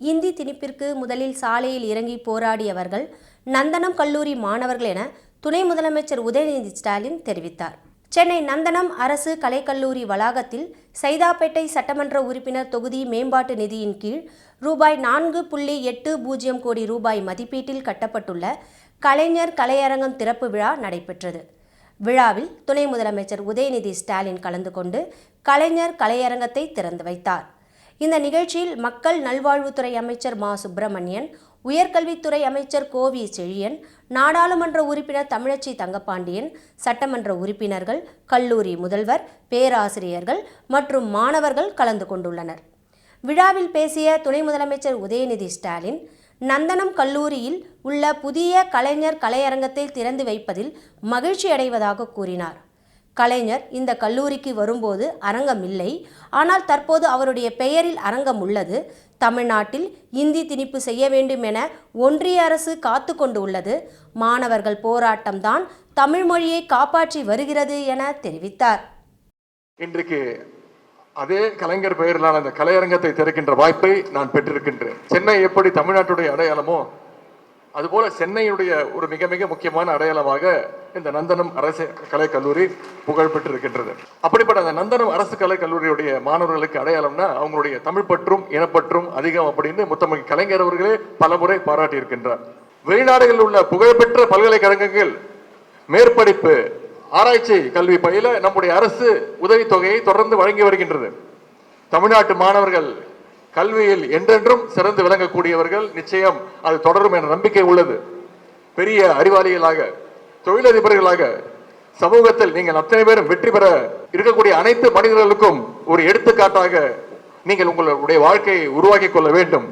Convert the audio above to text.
இந்தி திணிப்பிற்கு முதலில் சாலையில் இறங்கி போராடியவர்கள் நந்தனம் கல்லூரி மாணவர்கள் என துணை முதலமைச்சர் உதயநிதி ஸ்டாலின் தெரிவித்தார். சென்னை நந்தனம் அரசு கலைக்கல்லூரி வளாகத்தில் சைதாப்பேட்டை சட்டமன்ற உறுப்பினர் தொகுதி மேம்பாட்டு நிதியின் கீழ் ரூபாய் நான்கு புள்ளி எட்டு பூஜ்ஜியம் கோடி ரூபாய் மதிப்பீட்டில் கட்டப்பட்டுள்ள கலைஞர் கலையரங்கம் திறப்பு விழா நடைபெற்றது. விழாவில் துணை முதலமைச்சர் உதயநிதி ஸ்டாலின் கலந்து கொண்டு கலைஞர் கலையரங்கத்தை திறந்து வைத்தார். இந்த நிகழ்ச்சியில் மக்கள் நல்வாழ்வுத்துறை அமைச்சர் மா. சுப்பிரமணியன் உயர்கல்வித்துறை அமைச்சர் கோவி செழியன் நாடாளுமன்ற உறுப்பினர் தமிழச்சி தங்கப்பாண்டியன் சட்டமன்ற உறுப்பினர்கள் கல்லூரி முதல்வர் பேராசிரியர்கள் மற்றும் மாணவர்கள் கலந்து கொண்டுள்ளனர். விழாவில் பேசிய துணை முதலமைச்சர் உதயநிதி ஸ்டாலின் நந்தனம் கல்லூரியில் உள்ள புதிய கலைஞர் கலையரங்கத்தை திறந்து வைப்பதில் மகிழ்ச்சி அடைவதாக கூறினார். கலைஞர் இந்த கல்லூரிக்கு வரும்போது அரங்கம் இல்லை ஆனால் தற்போது அவருடைய பெயரில் அரங்கம் உள்ளது தமிழ்நாட்டில் இந்தி திணிப்பு செய்ய வேண்டும் என ஒன்றிய அரசு காத்து கொண்டு உள்ளது மாணவர்கள் போராட்டம்தான் தமிழ் மொழியை காப்பாற்றி வருகிறது என தெரிவித்தார். இன்றைக்கு அதே கலைஞர் பெயரிலான அந்த கலையரங்கத்தை திறக்கின்ற வாய்ப்பை நான் பெற்றிருக்கின்றேன். சென்னை எப்படி தமிழ்நாட்டுடைய அடையாளமோ அதுபோல சென்னையுடைய ஒரு மிக மிக முக்கியமான அடையாளமாக இந்த நந்தனம் அரசு கலைக்கல்லூரி கல்லூரி புகழ் பெற்றிருக்கின்றது அப்படிப்பட்ட அந்த நந்தனம் அரசு கலைக்கல்லூரியுடைய மாணவர்களுக்கு அடையாளம்னா அவங்களுடைய தமிழ் பற்றும் இனப்பற்றும் அதிகம் அப்படின்னு முத்தமிழ் கலைஞர் அவர்களே பலமுறை பாராட்டி இருக்கின்றார் வெளிநாடுகளில் உள்ள புகழ்பெற்ற பல்கலைக்கழகங்கள் மேற்படிப்பு ஆராய்ச்சி கல்வி பயில நம்முடைய அரசு உதவித்தொகையை தொடர்ந்து வழங்கி வருகின்றது. தமிழ்நாட்டு மாணவர்கள் கல்வியில் என்றென்றும் சிறந்து விளங்கக்கூடியவர்கள் நிச்சயம் அது தொடரும் என்ற நம்பிக்கை உள்ளது. பெரிய அறிவாளிகளாக தொழிலதிபர்களாக சமூகத்தில் நீங்கள் அத்தனை பேரும் வெற்றி பெற இருக்கக்கூடிய அனைத்து மனிதர்களுக்கும் ஒரு எடுத்துக்காட்டாக நீங்கள் உங்களுடைய வாழ்க்கையை உருவாக்கிக் கொள்ள வேண்டும்.